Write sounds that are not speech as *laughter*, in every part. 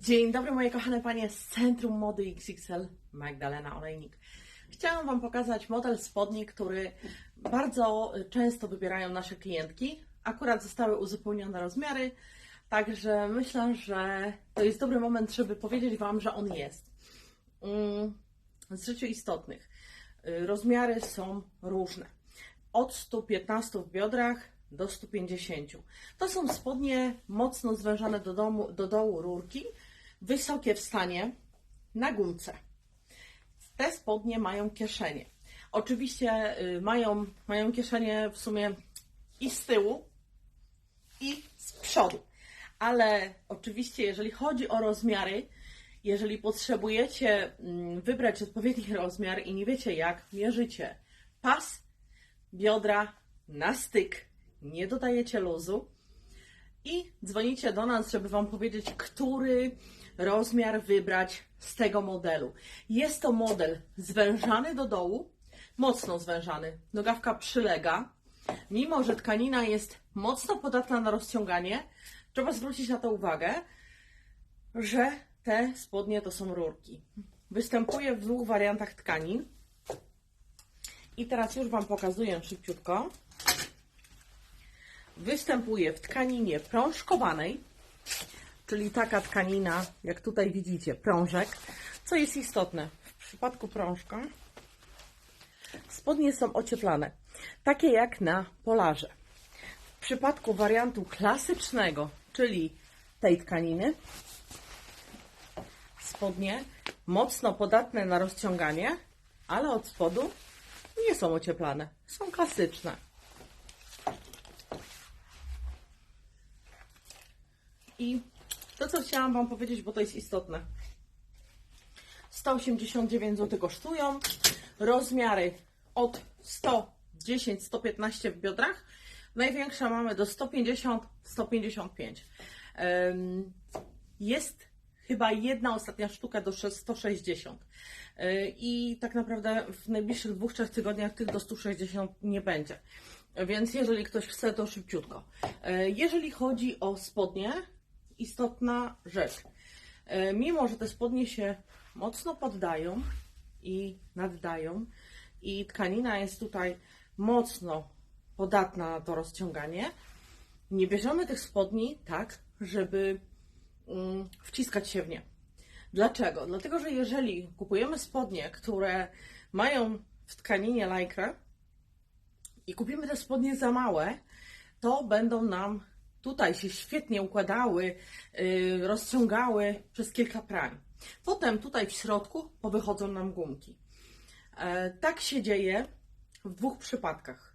Dzień dobry moje kochane panie z Centrum Mody XXL, Magdalena Olejnik. Chciałam Wam pokazać model spodni, który bardzo często wybierają nasze klientki. Akurat zostały uzupełnione rozmiary, także myślę, że to jest dobry moment, żeby powiedzieć Wam, że on jest. Mm, Z rzeczy istotnych. y, Rozmiary są różne. Od 115 w biodrach do 150. To są spodnie mocno zwężane do, domu, do dołu rurki, wysokie w stanie, na gumce. Te spodnie mają kieszenie. Oczywiście y, mają, mają kieszenie w sumie i z tyłu, i z przodu. Ale oczywiście, jeżeli chodzi o rozmiary, jeżeli potrzebujecie mm, wybrać odpowiedni *laughs* rozmiar i nie wiecie jak, mierzycie pas, biodra na styk, nie dodajecie luzu i dzwonicie do nas, żeby Wam powiedzieć, który rozmiar wybrać z tego modelu. Jest to model zwężany do dołu, mocno zwężany. Nogawka przylega. Mimo, że tkanina jest mocno podatna na rozciąganie, trzeba zwrócić na to uwagę, że te spodnie to są rurki. Występuje w dwóch wariantach tkanin. I teraz już Wam pokazuję szybciutko. Występuje w tkaninie prążkowanej, czyli taka tkanina, jak tutaj widzicie, prążek. Co jest istotne, w przypadku prążka spodnie są ocieplane, takie jak na polarze. W przypadku wariantu klasycznego, czyli tej tkaniny, spodnie mocno podatne na rozciąganie, ale od spodu nie są ocieplane, są klasyczne. I to, co chciałam Wam powiedzieć, bo to jest istotne. 189 zł kosztują. Rozmiary od 110-115 w biodrach. Największa mamy do 150-155. Ym, Jest chyba jedna ostatnia sztuka do 160. Yy, I tak naprawdę w najbliższych dwóch, trzech tygodniach tych do 160 nie będzie. Więc jeżeli ktoś chce, to szybciutko. Yy, Jeżeli chodzi o spodnie, istotna rzecz. E, Mimo, że te spodnie się mocno poddają i naddają, i tkanina jest tutaj mocno podatna na to rozciąganie, nie bierzemy tych spodni tak, żeby mm, wciskać się w nie. Dlaczego? Dlatego, że jeżeli kupujemy spodnie, które mają w tkaninie lajkrę i kupimy te spodnie za małe, to będą nam tutaj się świetnie układały, yy, rozciągały przez kilka prań. Potem tutaj w środku powychodzą nam gumki. E, tak się dzieje w dwóch przypadkach.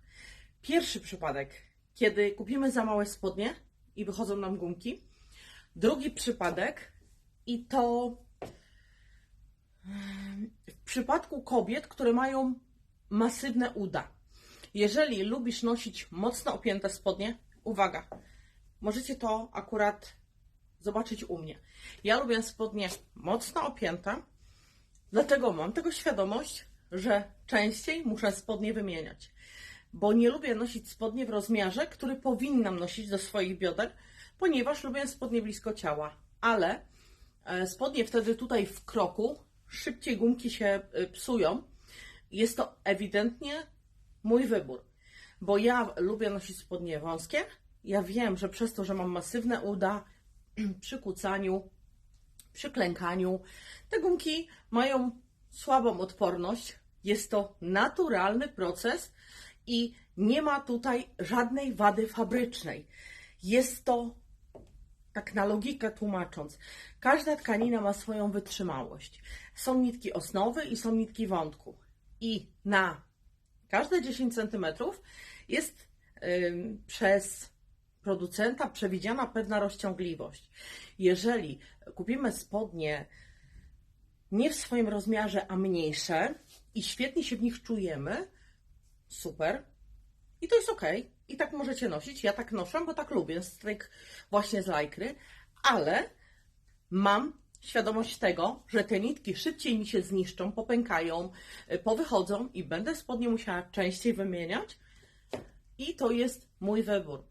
Pierwszy przypadek, kiedy kupimy za małe spodnie i wychodzą nam gumki. Drugi przypadek i to w przypadku kobiet, które mają masywne uda. Jeżeli lubisz nosić mocno opięte spodnie, uwaga, możecie to akurat zobaczyć u mnie. Ja lubię spodnie mocno opięte, dlatego mam tego świadomość, że częściej muszę spodnie wymieniać. Bo nie lubię nosić spodnie w rozmiarze, który powinnam nosić do swoich bioder, ponieważ lubię spodnie blisko ciała. Ale e, spodnie wtedy tutaj w kroku szybciej gumki się y, psują. Jest to ewidentnie mój wybór, bo ja lubię nosić spodnie wąskie. Ja wiem, że przez to, że mam masywne uda *clears throat* przy kucaniu, przy klękaniu, te gumki mają słabą odporność. Jest to naturalny proces i nie ma tutaj żadnej wady fabrycznej. Jest to tak na logikę tłumacząc, każda tkanina ma swoją wytrzymałość. Są nitki osnowy i są nitki wątku. I na każde 10 cm jest ym, przez producenta przewidziana pewna rozciągliwość. Jeżeli kupimy spodnie nie w swoim rozmiarze, a mniejsze i świetnie się w nich czujemy, super. I to jest ok. I tak możecie nosić. Ja tak noszę, bo tak lubię, stryk właśnie z lajkry, ale mam świadomość tego, że te nitki szybciej mi się zniszczą, popękają, y, powychodzą i będę spodnie musiała częściej wymieniać. I to jest mój wybór.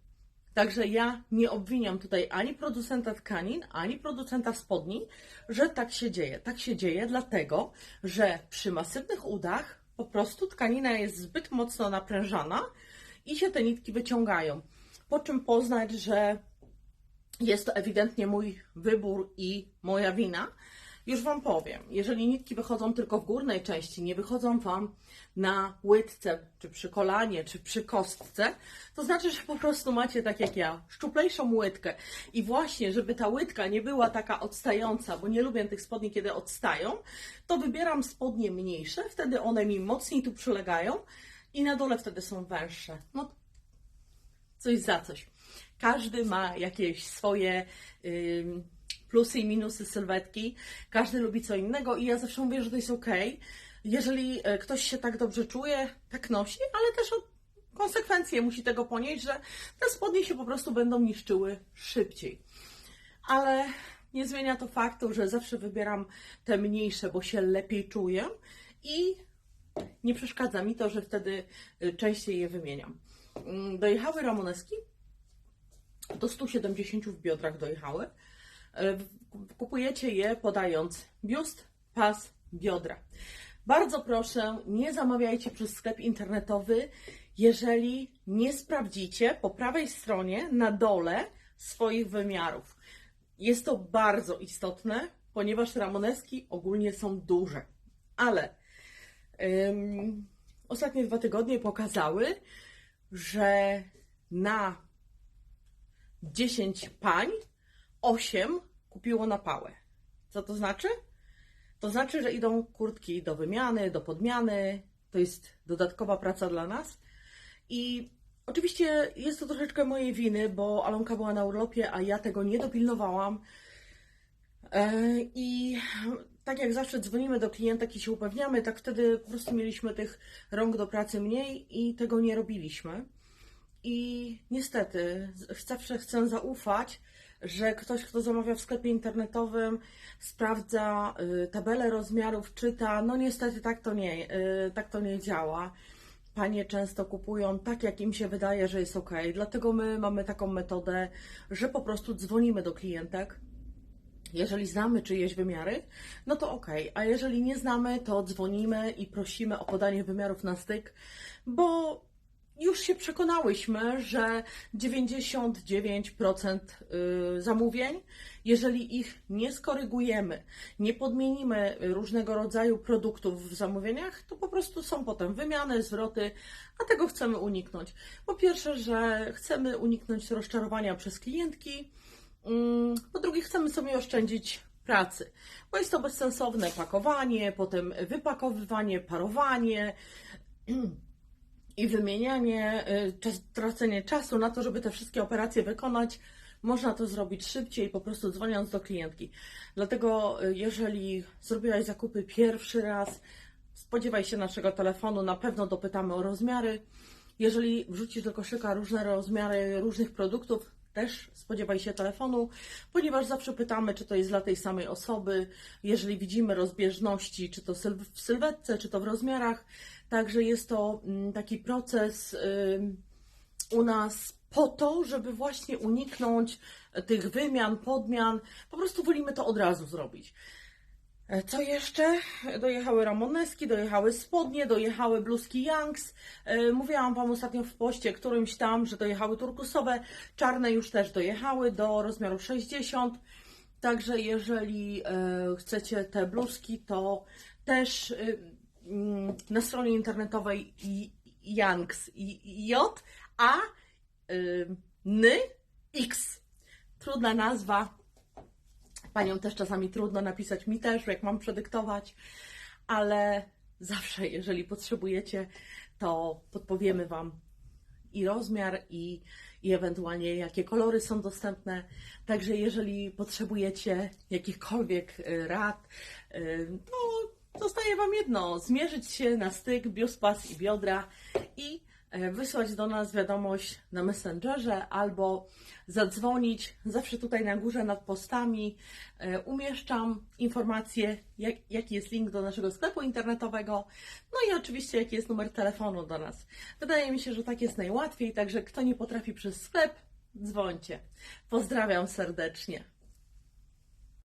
Także ja nie obwiniam tutaj ani producenta tkanin, ani producenta spodni, że tak się dzieje. Tak się dzieje dlatego, że przy masywnych udach po prostu tkanina jest zbyt mocno naprężana i się te nitki wyciągają. Po czym poznać, że jest to ewidentnie mój wybór i moja wina. Już Wam powiem, jeżeli nitki wychodzą tylko w górnej części, nie wychodzą Wam na łydce, czy przy kolanie, czy przy kostce, to znaczy, że po prostu macie tak jak ja, szczuplejszą łydkę. I właśnie, żeby ta łydka nie była taka odstająca, bo nie lubię tych spodni, kiedy odstają, to wybieram spodnie mniejsze, wtedy one mi mocniej tu przylegają i na dole wtedy są węższe. No, coś za coś. Każdy ma jakieś swoje ym, plusy i minusy sylwetki. Każdy lubi co innego i ja zawsze mówię, że to jest ok. Jeżeli e, ktoś się tak dobrze czuje, tak nosi, ale też konsekwencje musi tego ponieść, że te spodnie się po prostu będą niszczyły szybciej. Ale nie zmienia to faktu, że zawsze wybieram te mniejsze, bo się lepiej czuję i nie przeszkadza mi to, że wtedy y, częściej je wymieniam. Mm, Dojechały ramoneski, do 170 w biodrach dojechały. E, Kupujecie je podając biust, pas, biodra. Bardzo proszę, nie zamawiajcie przez sklep internetowy, jeżeli nie sprawdzicie po prawej stronie na dole swoich wymiarów. Jest to bardzo istotne, ponieważ ramoneski ogólnie są duże. Ale ym, ostatnie dwa tygodnie pokazały, że na 10 pań, 8 kupiło na pałę. Co to znaczy? To znaczy, że idą kurtki do wymiany, do podmiany. To jest dodatkowa praca dla nas. I oczywiście jest to troszeczkę mojej winy, bo Alonka była na urlopie, a ja tego nie dopilnowałam. E, I tak jak zawsze dzwonimy do klientek i się upewniamy, tak wtedy po prostu mieliśmy tych rąk do pracy mniej i tego nie robiliśmy. I niestety, zawsze chcę zaufać, że ktoś, kto zamawia w sklepie internetowym, sprawdza y, tabelę rozmiarów, czyta. No niestety tak to nie, y, tak to nie działa. Panie często kupują tak, jak im się wydaje, że jest ok. Dlatego my mamy taką metodę, że po prostu dzwonimy do klientek. Jeżeli znamy czyjeś wymiary, no to ok, a jeżeli nie znamy, to dzwonimy i prosimy o podanie wymiarów na styk, bo już się przekonałyśmy, że 99% y, zamówień, jeżeli ich nie skorygujemy, nie podmienimy różnego rodzaju produktów w zamówieniach, to po prostu są potem wymiany, zwroty, a tego chcemy uniknąć. Po pierwsze, że chcemy uniknąć rozczarowania przez klientki, Mm, Po drugie, chcemy sobie oszczędzić pracy, bo jest to bezsensowne pakowanie, potem wypakowywanie, parowanie *clears throat* i wymienianie, y, tracenie czasu na to, żeby te wszystkie operacje wykonać. Można to zrobić szybciej, po prostu dzwoniąc do klientki. Dlatego, y, jeżeli zrobiłaś zakupy pierwszy raz, spodziewaj się naszego telefonu, na pewno dopytamy o rozmiary. Jeżeli wrzucisz do koszyka różne rozmiary różnych produktów, też spodziewaj się telefonu, ponieważ zawsze pytamy, czy to jest dla tej samej osoby, jeżeli widzimy rozbieżności, czy to w sylwetce, czy to w rozmiarach. Także jest to mm, taki proces u nas po to, żeby właśnie uniknąć tych wymian, podmian. Po prostu wolimy to od razu zrobić. E, Co jeszcze? Dojechały ramoneski, dojechały spodnie, dojechały bluzki Youngs. E, Mówiłam Wam ostatnio w poście którymś tam, że dojechały turkusowe. Czarne już też dojechały do rozmiaru 60. Także jeżeli e, chcecie te bluzki, to też na stronie internetowej i J A y, N X. Trudna nazwa, Panią też czasami trudno napisać, mi też, jak mam przedyktować, ale zawsze, jeżeli potrzebujecie, to podpowiemy Wam i rozmiar, i, i ewentualnie jakie kolory są dostępne. Także jeżeli potrzebujecie jakichkolwiek y, rad, y, to zostaje Wam jedno: zmierzyć się na styk, biospas i biodra i e, wysłać do nas wiadomość na Messengerze albo zadzwonić. Zawsze tutaj na górze nad postami e, umieszczam informacje, jak, jaki jest link do naszego sklepu internetowego, no i oczywiście jaki jest numer telefonu do nas. Wydaje mi się, że tak jest najłatwiej, także kto nie potrafi przez sklep, dzwońcie. Pozdrawiam serdecznie.